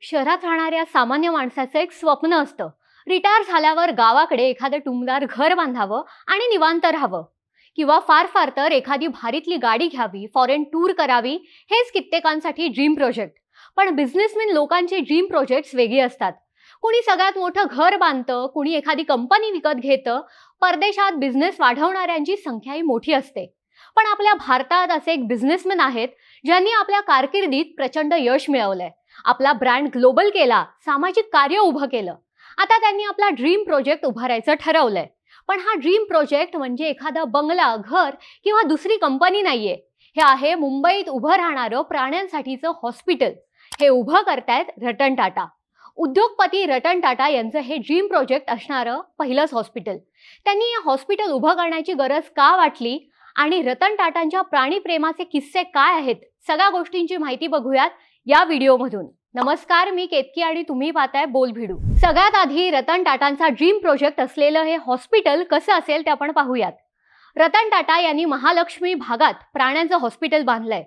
शहरात राहणाऱ्या सामान्य माणसाचं एक स्वप्न असतं. रिटायर झाल्यावर गावाकडे एखादं टुमदार घर बांधावं आणि निवांत राहावं. किंवा फार फार तर एखादी भारीतली गाडी घ्यावी फॉरेन टूर करावी हेच कित्येकांसाठी ड्रीम प्रोजेक्ट पण बिझनेसमॅन लोकांचे ड्रीम प्रोजेक्ट्स वेगळी असतात. कुणी सगळ्यात मोठं घर बांधतं कुणी एखादी कंपनी विकत घेतं परदेशात बिझनेस वाढवणाऱ्यांची संख्याही मोठी असते. पण आपल्या भारतात असे एक बिझनेसमॅन आहेत ज्यांनी आपल्या कारकिर्दीत प्रचंड यश मिळवलंय. आपला ब्रँड ग्लोबल केला सामाजिक कार्य उभं केलं. आता त्यांनी आपला ड्रीम प्रोजेक्ट उभारायचं ठरवलंय. पण हा ड्रीम प्रोजेक्ट म्हणजे एखादा बंगला घर किंवा दुसरी कंपनी नाहीये. हे आहे मुंबईत उभं राहणारं प्राण्यांसाठीचं हॉस्पिटल हे उभं करतायत रतन टाटा. उद्योगपती रतन टाटा यांचं हे ड्रीम प्रोजेक्ट असणारं पहिलंच हॉस्पिटल त्यांनी हे हॉस्पिटल उभं करण्याची गरज का वाटली? आणि रतन टाटांच्या प्राणीप्रेमाचे किस्से काय आहेत? सगळ्या गोष्टींची माहिती बघूयात. या व्हिडिओमधून. नमस्कार मी केतकी आणि तुम्ही पाहताय बोल भिडू. सगळ्यात आधी रतन टाटांचा ड्रीम प्रोजेक्ट असलेलं हे हॉस्पिटल कसं असेल ते आपण पाहूयात. रतन टाटा यांनी महालक्ष्मी भागात प्राण्यांचं हॉस्पिटल बांधलंय.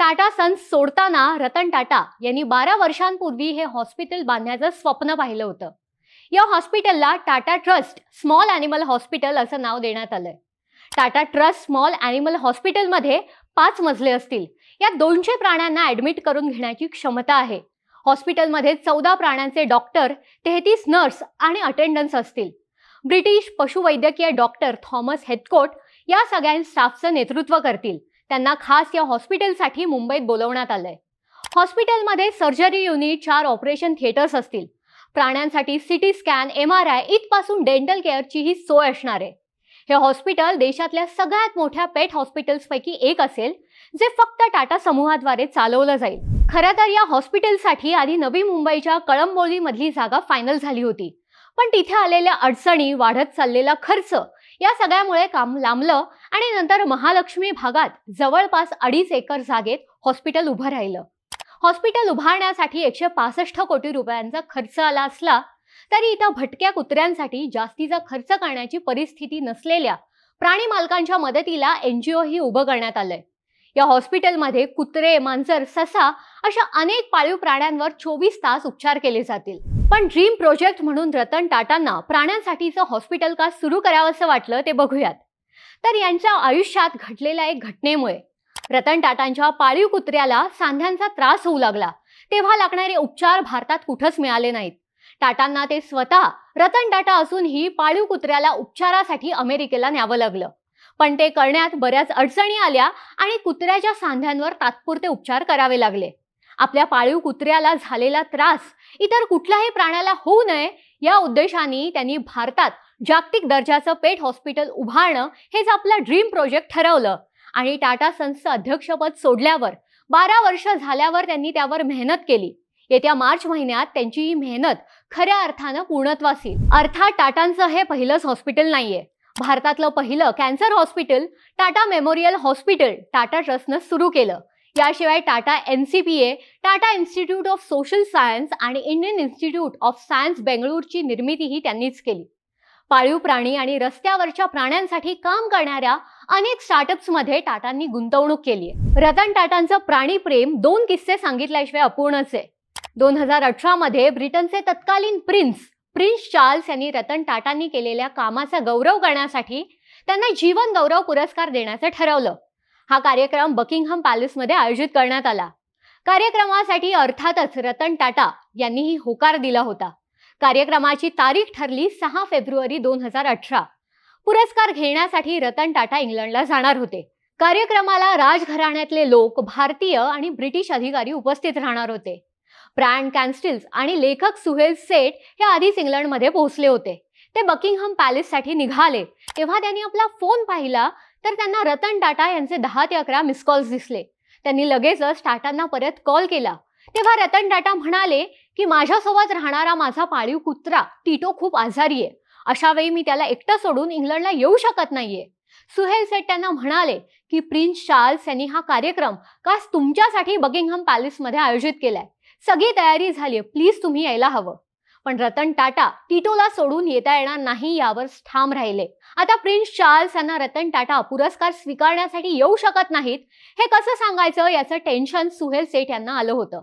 टाटा सन्स सोडताना रतन टाटा यांनी बारा वर्षांपूर्वी हे हॉस्पिटल बांधण्याचं स्वप्न पाहिलं होतं. या हॉस्पिटलला Tata trust small animal hospital असं नाव देण्यात आलंय. टाटा ट्रस्ट स्मॉल अॅनिमल हॉस्पिटलमध्ये पाच मजले असतील. या दोनशे प्राण्यांना ॲडमिट करून घेण्याची क्षमता आहे. हॉस्पिटलमध्ये चौदा प्राण्यांचे डॉक्टर तेहतीस नर्स आणि अटेंडन्स असतील. ब्रिटिश पशुवैद्यकीय डॉक्टर थॉमस हेथकोट या सगळ्या स्टाफचं नेतृत्व करतील. त्यांना खास या हॉस्पिटलसाठी मुंबईत बोलवण्यात आलंय. हॉस्पिटलमध्ये सर्जरी युनिट चार ऑपरेशन थिएटर्स असतील. प्राण्यांसाठी CT scan M R I इथपासून डेंटल केअरची ही सोय असणार आहे. हे हॉस्पिटल देशातल्या सगळ्यात मोठ्या पेट हॉस्पिटल्सपैकी एक असेल जे फक्त टाटा समूहाद्वारे चालवलं जाईल. खरं तर या हॉस्पिटलसाठी आधी नवी मुंबईच्या कळंबोलीमधली जागा फायनल झाली होती. पण तिथे आलेल्या अडचणी वाढत चाललेला खर्च या सगळ्यामुळे काम लांबलं आणि नंतर महालक्ष्मी भागात जवळपास अडीच एकर जागेत हॉस्पिटल उभं राहिलं. हॉस्पिटल उभारण्यासाठी एकशे पासष्ट कोटी रुपयांचा खर्च आला असला तरी इथं भटक्या कुत्र्यांसाठी जास्तीचा खर्च करण्याची परिस्थिती नसलेल्या प्राणी मालकांच्या मदतीला एनजीओ ही उभं करण्यात आलंय. या हॉस्पिटलमध्ये कुत्रे मांजर ससा अशा अनेक पाळीव प्राण्यांवर चोवीस तास उपचार केले जातील. पण ड्रीम प्रोजेक्ट म्हणून रतन टाटांना प्राण्यांसाठीचं हॉस्पिटल का सुरू करावंसं वाटलं ते बघूयात. तर यांच्या आयुष्यात घडलेल्या एक घटनेमुळे रतन टाटांच्या पाळीव कुत्र्याला सांध्यांचा त्रास होऊ लागला. तेव्हा लागणारे उपचार भारतात कुठंच मिळाले नाहीत. टाटांना ते स्वतः रतन टाटा असूनही पाळीव कुत्र्याला उपचारासाठी अमेरिकेला न्यावं लागलं. पण ते करण्यात बऱ्याच अडचणी आल्या आणि कुत्र्याच्या सांध्यांवर तात्पुरते उपचार करावे लागले. आपल्या पाळीव कुत्र्याला झालेला त्रास इतर कुठल्याही प्राण्याला होऊ नये या उद्देशाने त्यांनी भारतात जागतिक दर्जाचं पेट हॉस्पिटल उभारणं हेच आपलं ड्रीम प्रोजेक्ट ठरवलं आणि टाटा सन्सचं अध्यक्षपद सोडल्यावर बारा वर्ष झाल्यावर त्यांनी त्यावर मेहनत केली. येत्या मार्च महिन्यात त्यांची ही मेहनत खऱ्या अर्थानं पूर्णत्वास. येईल अर्थात टाटांचं हे पहिलंच हॉस्पिटल नाहीये. भारतातलं पहिलं cancer hospital Tata memorial hospital Tata ट्रस्टनं सुरू केलं. याशिवाय Tata N C P A Tata institute of social science आणि इंडियन इन्स्टिट्यूट ऑफ सायन्स बेंगळूरची निर्मितीही त्यांनीच केली. पाळीव प्राणी आणि रस्त्यावरच्या प्राण्यांसाठी काम करणाऱ्या अनेक स्टार्टअप्समध्ये टाटांनी गुंतवणूक केली आहे रतन टाटांचं प्राणीप्रेम दोन किस्से सांगितल्याशिवाय अपूर्णच आहे. दोन हजार अठरामध्ये ब्रिटनचे तत्कालीन प्रिन्स प्रिन्स चार्ल्स यांनी रतन टाटांनी केलेल्या कामाचा गौरव करण्यासाठी त्यांना जीवन गौरव पुरस्कार देण्याचं ठरवलं. हा कार्यक्रम बकिंगहम पॅलेसमध्ये आयोजित करण्यात आला. कार्यक्रमासाठी अर्थातच रतन टाटा यांनीही होकार दिला होता. कार्यक्रमाची तारीख ठरली सहा फेब्रुवारी दोन हजार अठरा. पुरस्कार घेण्यासाठी रतन टाटा इंग्लंडला जाणार होते. कार्यक्रमाला राजघराण्यातले लोक भारतीय आणि ब्रिटिश अधिकारी उपस्थित राहणार होते. ब्रँड कॅन्स्टिल्स आणि लेखक सुहेल सेठ हे आधीच इंग्लंडमध्ये पोहोचले होते. ते बकिंगहम पॅलेससाठी निघाले. तेव्हा त्यांनी आपला फोन पाहिला तर त्यांना रतन टाटा यांचे दहा ते अकरा मिस कॉल्स दिसले. त्यांनी लगेचच टाटांना परत कॉल केला. तेव्हा रतन टाटा म्हणाले की माझ्यासोबत राहणारा माझा पाळीव कुत्रा टिटो खूप आजारी आहे. अशा वेळी मी त्याला एकटं सोडून इंग्लंडला येऊ शकत नाहीये. सुहेल सेठ त्यांना म्हणाले की प्रिन्स चार्ल्स यांनी हा कार्यक्रम कास तुमच्यासाठी बकिंगहम पॅलेसमध्ये आयोजित केलाय? सगळी तयारी झाली प्लीज तुम्ही यायला हवं. पण रतन टाटा टिटोला सोडून येता येणार नाही यावर ठाम राहिले. आता प्रिन्स चार्ल्स यांना रतन टाटा पुरस्कार स्वीकारण्यासाठी येऊ शकत नाहीत. हे कसं सांगायचं? याचं टेन्शन सुहेल सेठ यांना आलं होतं.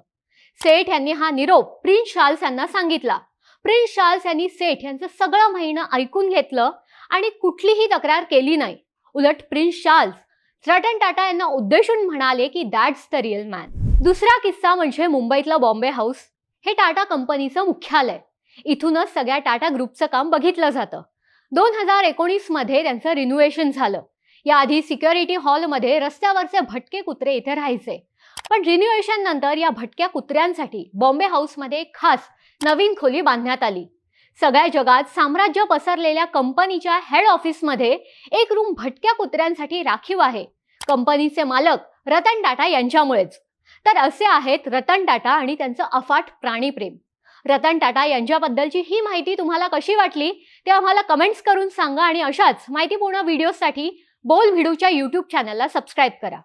सेठ यांनी हा निरोप प्रिन्स चार्ल्स यांना सांगितला. प्रिन्स चार्ल्स यांनी सेठ यांचं सगळं म्हणणं ऐकून घेतलं आणि कुठलीही तक्रार केली नाही. उलट प्रिन्स चार्ल्स रतन टाटा यांना उद्देशून म्हणाले की दॅट्स द रिअल मॅन दुसरा किस्सा म्हणजे मुंबईतलं बॉम्बे हाऊस. हे टाटा कंपनीचं मुख्यालय. इथूनच सगळ्या टाटा ग्रुपचं काम बघितलं जातं. दोन हजार एकोणीसमध्ये त्यांचं रिन्युएशन झालं. याआधी सिक्युरिटी हॉलमध्ये रस्त्यावरचे भटके कुत्रे इथे राहायचे. पण रिन्युएशन नंतर या भटक्या कुत्र्यांसाठी बॉम्बे हाऊसमध्ये एक खास नवीन खोली बांधण्यात आली. सगळ्या जगात साम्राज्य पसरलेल्या कंपनीच्या हेड ऑफिसमध्ये एक रूम भटक्या कुत्र्यांसाठी राखीव आहे. कंपनीचे मालक रतन टाटा यांच्यामुळेच. तर असे आहेत रतन टाटा आणि त्यांचं अफाट प्राणीप्रेम रतन टाटा यांच्याबद्दलची ही माहिती तुम्हाला कशी वाटली ते आम्हाला कमेंट्स करून सांगा आणि अशाच माहितीपूर्ण व्हिडिओसाठी बोल व्हिडिओच्या यूट्यूब चॅनलला सबस्क्राईब करा.